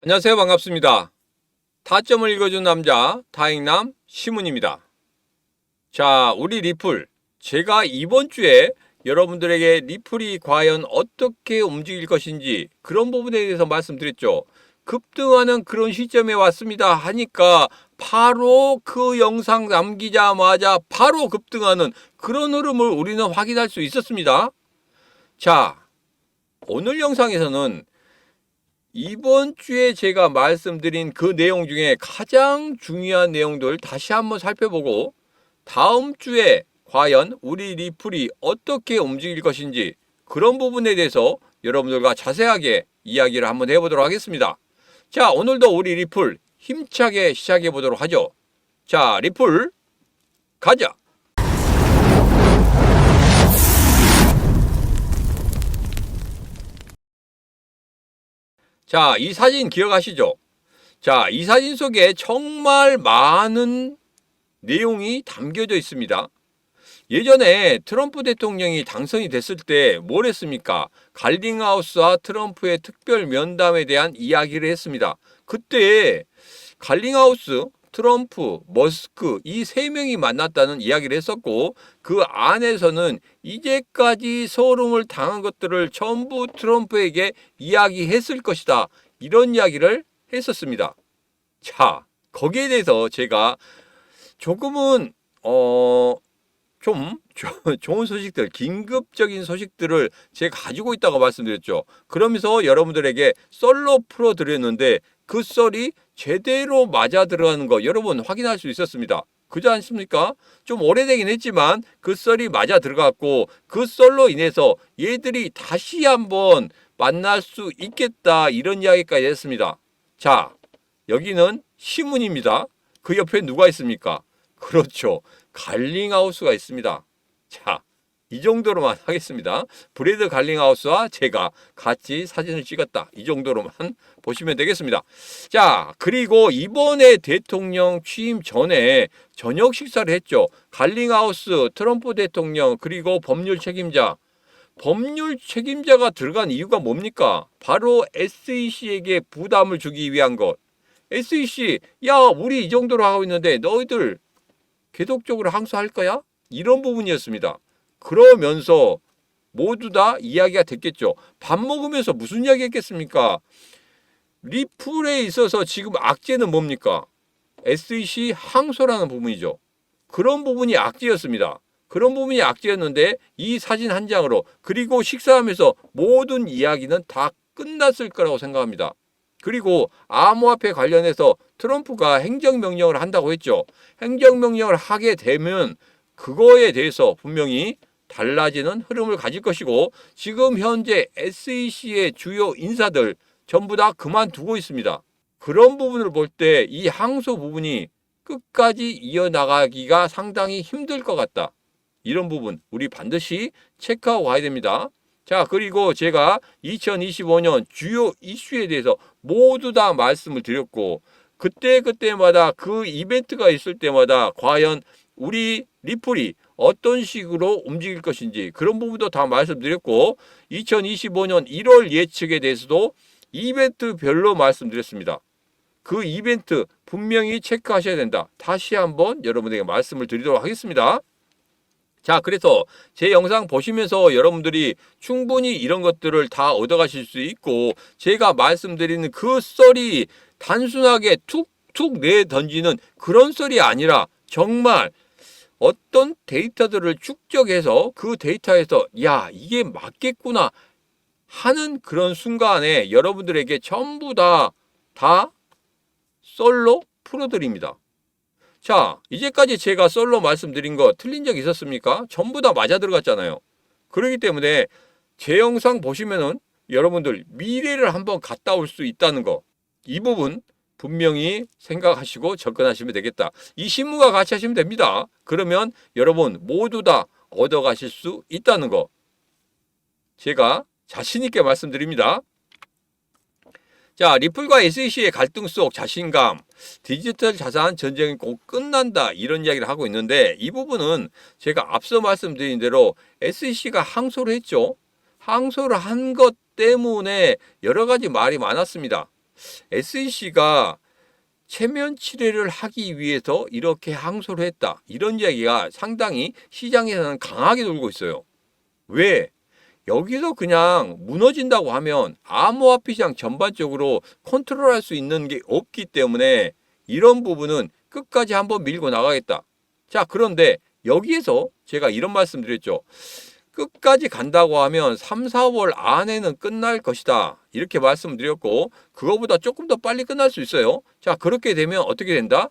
안녕하세요. 반갑습니다. 타점을 읽어준 남자, 다행남 시문입니다. 자, 우리 리플. 제가 이번 주에 여러분들에게 리플이 과연 어떻게 움직일 것인지 그런 부분에 대해서 말씀드렸죠. 급등하는 그런 시점에 왔습니다 하니까 바로 그 영상 남기자마자 바로 급등하는 그런 흐름을 우리는 확인할 수 있었습니다. 자, 오늘 영상에서는 이번 주에 제가 말씀드린 그 내용 중에 가장 중요한 내용들 다시 한번 살펴보고 다음 주에 과연 우리 리플이 어떻게 움직일 것인지 그런 부분에 대해서 여러분들과 자세하게 이야기를 한번 해보도록 하겠습니다. 자, 오늘도 우리 리플 힘차게 시작해 보도록 하죠. 자, 리플 가자. 자, 이 사진 기억하시죠? 자, 이 사진 속에 정말 많은 내용이 담겨져 있습니다. 예전에 트럼프 대통령이 당선이 됐을 때 뭘 했습니까? 갈링하우스와 트럼프의 특별 면담에 대한 이야기를 했습니다. 그때 갈링하우스, 트럼프, 머스크 이 세 명이 만났다는 이야기를 했었고 그 안에서는 이제까지 소름을 당한 것들을 전부 트럼프에게 이야기했을 것이다. 이런 이야기를 했었습니다. 자, 거기에 대해서 제가 조금은 어, 좀 조- 좋은 소식들, 긴급적인 소식들을 제가 가지고 있다고 말씀드렸죠. 그러면서 여러분들에게 썰로 풀어드렸는데 그 썰이 제대로 맞아 들어가는 거 여러분 확인할 수 있었습니다. 그지 않습니까? 좀 오래되긴 했지만 그 썰이 맞아 들어갔고 그 썰로 인해서 얘들이 다시 한번 만날 수 있겠다 이런 이야기까지 했습니다. 자, 여기는 시문입니다. 그 옆에 누가 있습니까? 그렇죠. 갈링하우스가 있습니다. 자, 이 정도로만 하겠습니다. 브레드 갈링하우스와 제가 같이 사진을 찍었다. 이 정도로만 보시면 되겠습니다. 자, 그리고 이번에 대통령 취임 전에 저녁 식사를 했죠. 갈링하우스, 트럼프 대통령, 그리고 법률 책임자. 법률 책임자가 들어간 이유가 뭡니까? 바로 SEC에게 부담을 주기 위한 것. SEC, 야, 우리 이 정도로 하고 있는데 너희들 계속적으로 항소할 거야? 이런 부분이었습니다. 그러면서 모두 다 이야기가 됐겠죠. 밥 먹으면서 무슨 이야기 했겠습니까? 리플에 있어서 지금 악재는 뭡니까? SEC 항소라는 부분이죠. 그런 부분이 악재였습니다. 그런 부분이 악재였는데 이 사진 한 장으로 그리고 식사하면서 모든 이야기는 다 끝났을 거라고 생각합니다. 그리고 암호화폐 관련해서 트럼프가 행정명령을 한다고 했죠. 행정명령을 하게 되면 그거에 대해서 분명히 달라지는 흐름을 가질 것이고 지금 현재 SEC의 주요 인사들 전부 다 그만두고 있습니다. 그런 부분을 볼 때 이 항소 부분이 끝까지 이어나가기가 상당히 힘들 것 같다. 이런 부분 우리 반드시 체크하고 가야 됩니다. 자, 그리고 제가 2025년 주요 이슈에 대해서 모두 다 말씀을 드렸고 그때그때마다 그 이벤트가 있을 때마다 과연 우리 리플이 어떤 식으로 움직일 것인지 그런 부분도 다 말씀드렸고 2025년 1월 예측에 대해서도 이벤트별로 말씀드렸습니다. 그 이벤트 분명히 체크하셔야 된다. 다시 한번 여러분에게 말씀을 드리도록 하겠습니다. 자, 그래서 제 영상 보시면서 여러분들이 충분히 이런 것들을 다 얻어가실 수 있고 제가 말씀드리는 그 썰이 단순하게 툭툭 내 던지는 그런 썰이 아니라 정말 어떤 데이터들을 축적해서 그 데이터에서 야, 이게 맞겠구나 하는 그런 순간에 여러분들에게 전부 다, 다 썰로 풀어드립니다. 자, 이제까지 제가 썰로 말씀드린 거 틀린 적 있었습니까? 전부 다 맞아 들어갔잖아요. 그렇기 때문에 제 영상 보시면은 여러분들 미래를 한번 갔다 올 수 있다는 거. 이 부분 분명히 생각하시고 접근하시면 되겠다. 이 신문과 같이 하시면 됩니다. 그러면 여러분 모두 다 얻어가실 수 있다는 거. 제가 자신있게 말씀드립니다. 자, 리플과 SEC의 갈등 속 자신감, 디지털 자산 전쟁이 꼭 끝난다 이런 이야기를 하고 있는데 이 부분은 제가 앞서 말씀드린 대로 SEC가 항소를 했죠. 항소를 한 것 때문에 여러 가지 말이 많았습니다. SEC가 체면 치레를 하기 위해서 이렇게 항소를 했다. 이런 이야기가 상당히 시장에서는 강하게 돌고 있어요. 왜? 여기서 그냥 무너진다고 하면 암호화폐 시장 전반적으로 컨트롤할 수 있는 게 없기 때문에 이런 부분은 끝까지 한번 밀고 나가겠다. 자, 그런데 여기에서 제가 이런 말씀 드렸죠. 끝까지 간다고 하면 3, 4월 안에는 끝날 것이다. 이렇게 말씀드렸고, 그거보다 조금 더 빨리 끝날 수 있어요. 자, 그렇게 되면 어떻게 된다?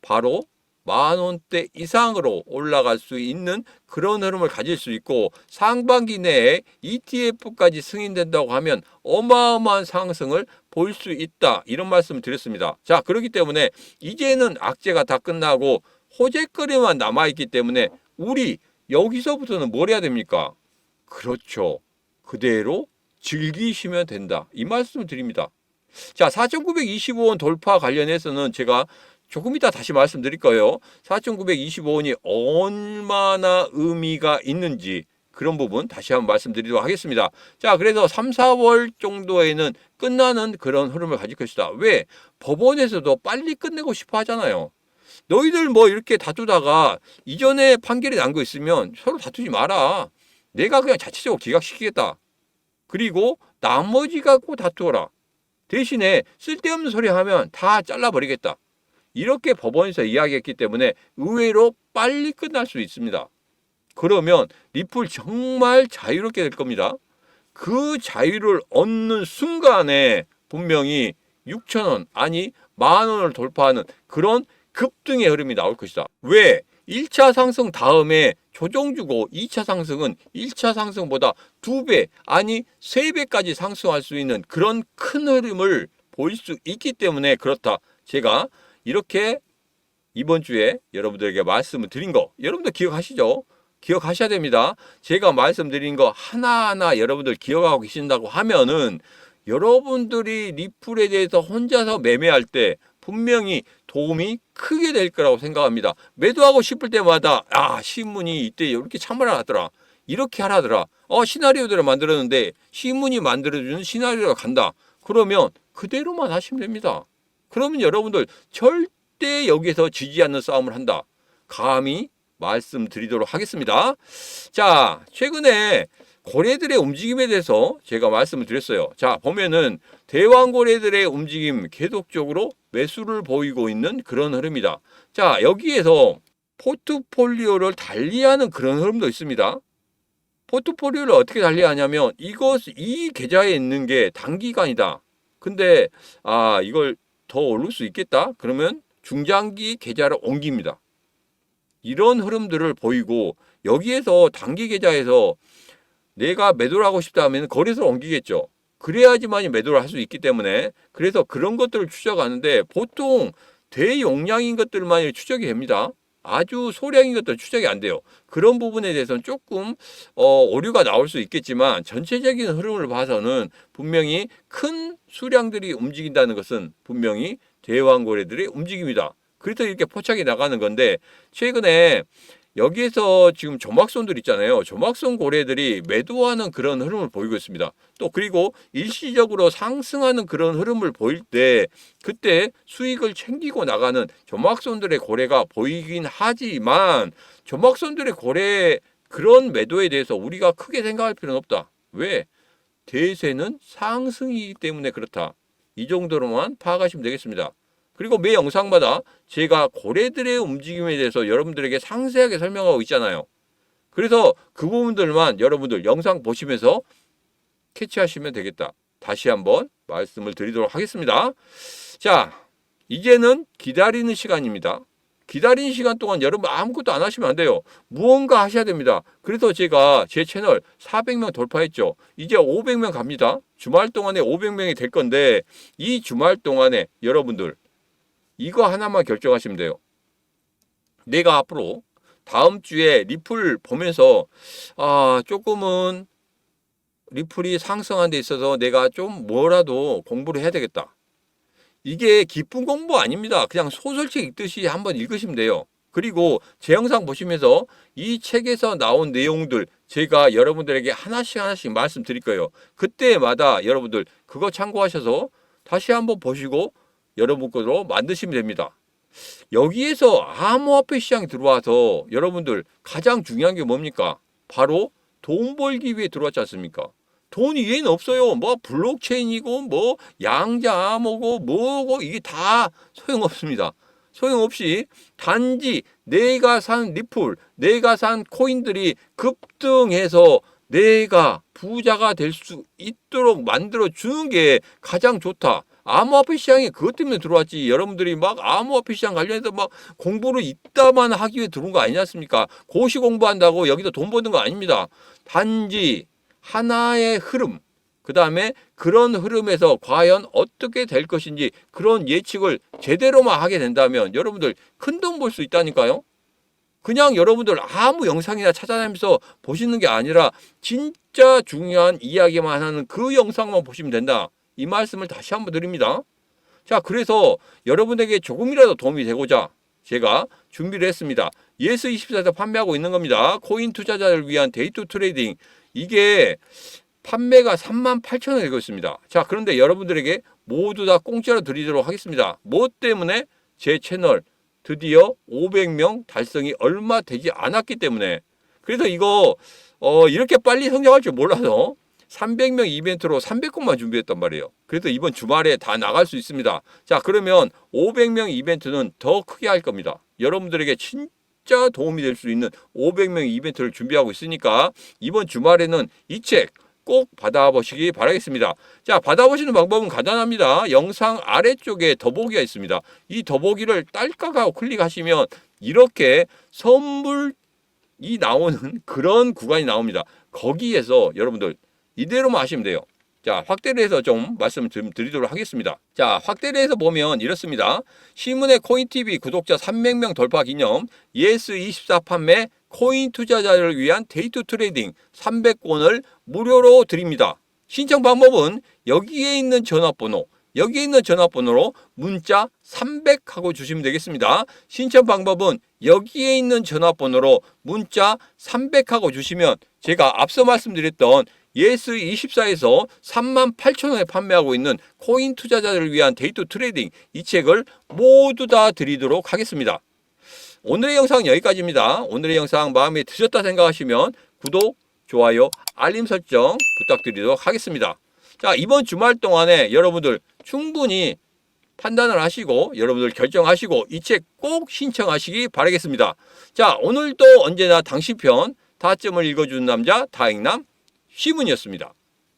바로 만 원대 이상으로 올라갈 수 있는 그런 흐름을 가질 수 있고 상반기 내에 ETF까지 승인된다고 하면 어마어마한 상승을 볼 수 있다. 이런 말씀을 드렸습니다. 자, 그렇기 때문에 이제는 악재가 다 끝나고 호재거리만 남아있기 때문에 우리 여기서부터는 뭘 해야 됩니까? 그렇죠. 그대로 즐기시면 된다. 이 말씀을 드립니다. 자, 4,925원 돌파 관련해서는 제가 조금 이따 다시 말씀드릴 거예요. 4,925원이 얼마나 의미가 있는지 그런 부분 다시 한번 말씀드리도록 하겠습니다. 자, 그래서 3, 4월 정도에는 끝나는 그런 흐름을 가질 것이다. 왜? 법원에서도 빨리 끝내고 싶어 하잖아요. 너희들 뭐 이렇게 다투다가 이전에 판결이 난 거 있으면 서로 다투지 마라. 내가 그냥 자체적으로 기각시키겠다. 그리고 나머지 갖고 다투어라. 대신에 쓸데없는 소리 하면 다 잘라버리겠다. 이렇게 법원에서 이야기했기 때문에 의외로 빨리 끝날 수 있습니다. 그러면 리플 정말 자유롭게 될 겁니다. 그 자유를 얻는 순간에 분명히 6천원 아니 만원을 돌파하는 그런 급등의 흐름이 나올 것이다. 왜? 1차 상승 다음에 조정 주고 2차 상승은 1차 상승보다 2배 아니 3배까지 상승할 수 있는 그런 큰 흐름을 볼 수 있기 때문에 그렇다. 제가 이렇게 이번 주에 여러분들에게 말씀을 드린 거 여러분들 기억하시죠? 기억하셔야 됩니다. 제가 말씀드린 거 하나하나 여러분들 기억하고 계신다고 하면은 여러분들이 리플에 대해서 혼자서 매매할 때 분명히 도움이 크게 될 거라고 생각합니다. 매도하고 싶을 때마다 아 신문이 이때 이렇게 참말을 하더라. 이렇게 하라더라. 어 시나리오들을 만들었는데 신문이 만들어주는 시나리오가 간다. 그러면 그대로만 하시면 됩니다. 그러면 여러분들 절대 여기서 지지 않는 싸움을 한다. 감히 말씀드리도록 하겠습니다. 자, 최근에 고래들의 움직임에 대해서 제가 말씀을 드렸어요. 자, 보면은 대왕 고래들의 움직임 계속적으로 매수를 보이고 있는 그런 흐름이다. 자, 여기에서 포트폴리오를 달리하는 그런 흐름도 있습니다. 포트폴리오를 어떻게 달리하냐면 이것 이 계좌에 있는 게 단기간이다. 근데 아, 이걸 더 오를 수 있겠다. 그러면 중장기 계좌를 옮깁니다. 이런 흐름들을 보이고 여기에서 단기 계좌에서 내가 매도를 하고 싶다 하면 거래소를 옮기겠죠. 그래야지만이 매도를 할 수 있기 때문에 그래서 그런 것들을 추적하는데 보통 대용량인 것들만 추적이 됩니다. 아주 소량인 것들 추적이 안 돼요. 그런 부분에 대해서는 조금 어, 오류가 나올 수 있겠지만 전체적인 흐름을 봐서는 분명히 큰 수량들이 움직인다는 것은 분명히 대왕고래들의 움직임이다. 그래서 이렇게 포착이 나가는 건데 최근에 여기에서 지금 조막손들 있잖아요. 조막손 고래들이 매도하는 그런 흐름을 보이고 있습니다. 또 그리고 일시적으로 상승하는 그런 흐름을 보일 때 그때 수익을 챙기고 나가는 조막손들의 고래가 보이긴 하지만 조막손들의 고래 그런 매도에 대해서 우리가 크게 생각할 필요는 없다. 왜? 대세는 상승이기 때문에 그렇다. 이 정도로만 파악하시면 되겠습니다. 그리고 매 영상마다 제가 고래들의 움직임에 대해서 여러분들에게 상세하게 설명하고 있잖아요. 그래서 그 부분들만 여러분들 영상 보시면서 캐치하시면 되겠다. 다시 한번 말씀을 드리도록 하겠습니다. 자, 이제는 기다리는 시간입니다. 기다리는 시간 동안 여러분 아무것도 안 하시면 안 돼요. 무언가 하셔야 됩니다. 그래서 제가 제 채널 400명 돌파했죠. 이제 500명 갑니다. 주말 동안에 500명이 될 건데 이 주말 동안에 여러분들 이거 하나만 결정하시면 돼요. 내가 앞으로 다음 주에 리플 보면서 아 조금은 리플이 상승한 데 있어서 내가 좀 뭐라도 공부를 해야 되겠다. 이게 기쁜 공부 아닙니다. 그냥 소설책 읽듯이 한번 읽으시면 돼요. 그리고 제 영상 보시면서 이 책에서 나온 내용들 제가 여러분들에게 하나씩 하나씩 말씀드릴 거예요. 그때마다 여러분들 그거 참고하셔서 다시 한번 보시고 여러분 것으로 만드시면 됩니다. 여기에서 암호화폐 시장에 들어와서 여러분들 가장 중요한 게 뭡니까? 바로 돈 벌기 위해 들어왔지 않습니까? 돈이 얘는 없어요. 뭐 블록체인이고 뭐 양자 암호고 뭐고 이게 다 소용없습니다. 소용없이 단지 내가 산 리플, 내가 산 코인들이 급등해서 내가 부자가 될 수 있도록 만들어 주는 게 가장 좋다. 암호화폐 시장에 그것 때문에 들어왔지. 여러분들이 막 암호화폐 시장 관련해서 막 공부를 이따만 하기 위해 들어온 거 아니지 않습니까? 고시 공부한다고 여기서 돈 버는 거 아닙니다. 단지 하나의 흐름, 그 다음에 그런 흐름에서 과연 어떻게 될 것인지 그런 예측을 제대로만 하게 된다면 여러분들 큰 돈 벌 수 있다니까요. 그냥 여러분들 아무 영상이나 찾아다니면서 보시는 게 아니라 진짜 중요한 이야기만 하는 그 영상만 보시면 된다. 이 말씀을 다시 한번 드립니다. 자, 그래서 여러분에게 조금이라도 도움이 되고자 제가 준비를 했습니다. 예스24에서 판매하고 있는 겁니다. 코인 투자자를 위한 데이트 트레이딩. 이게 판매가 3만 8천 원이 되고 있습니다. 자, 그런데 여러분들에게 모두 다 공짜로 드리도록 하겠습니다. 뭐 때문에 제 채널 드디어 500명 달성이 얼마 되지 않았기 때문에 그래서 이거 어 이렇게 빨리 성장할 줄 몰라서 300명 이벤트로 300건만 준비했단 말이에요. 그래서 이번 주말에 다 나갈 수 있습니다. 자, 그러면 500명 이벤트는 더 크게 할 겁니다. 여러분들에게 진짜 도움이 될 수 있는 500명 이벤트를 준비하고 있으니까 이번 주말에는 이 책 꼭 받아보시기 바라겠습니다. 자, 받아보시는 방법은 간단합니다. 영상 아래쪽에 더보기가 있습니다. 이 더보기를 딸깍하고 클릭하시면 이렇게 선물이 나오는 그런 구간이 나옵니다. 거기에서 여러분들 이대로만 하시면 돼요. 자, 확대를 해서 좀 말씀을 드- 드리도록 하겠습니다. 자, 확대를 해서 보면 이렇습니다. 신문의 코인TV 구독자 300명 돌파 기념 예스24 판매 코인 투자자를 위한 데이트 트레이딩 300권을 무료로 드립니다. 신청 방법은 여기에 있는 전화번호, 여기에 있는 전화번호로 문자 300 하고 주시면 되겠습니다. 신청 방법은 여기에 있는 전화번호로 문자 300 하고 주시면 제가 앞서 말씀드렸던 예스 24에서 3만 8천 원에 판매하고 있는 코인 투자자들을 위한 데이트 트레이딩 이 책을 모두 다 드리도록 하겠습니다. 오늘의 영상 여기까지입니다. 오늘의 영상 마음에 드셨다 생각하시면 구독, 좋아요, 알림 설정 부탁드리도록 하겠습니다. 자, 이번 주말 동안에 여러분들 충분히 판단을 하시고 여러분들 결정하시고 이 책 꼭 신청하시기 바라겠습니다. 자, 오늘도 언제나 당신 편 다점을 읽어주는 남자 다행남 시문이었습니다.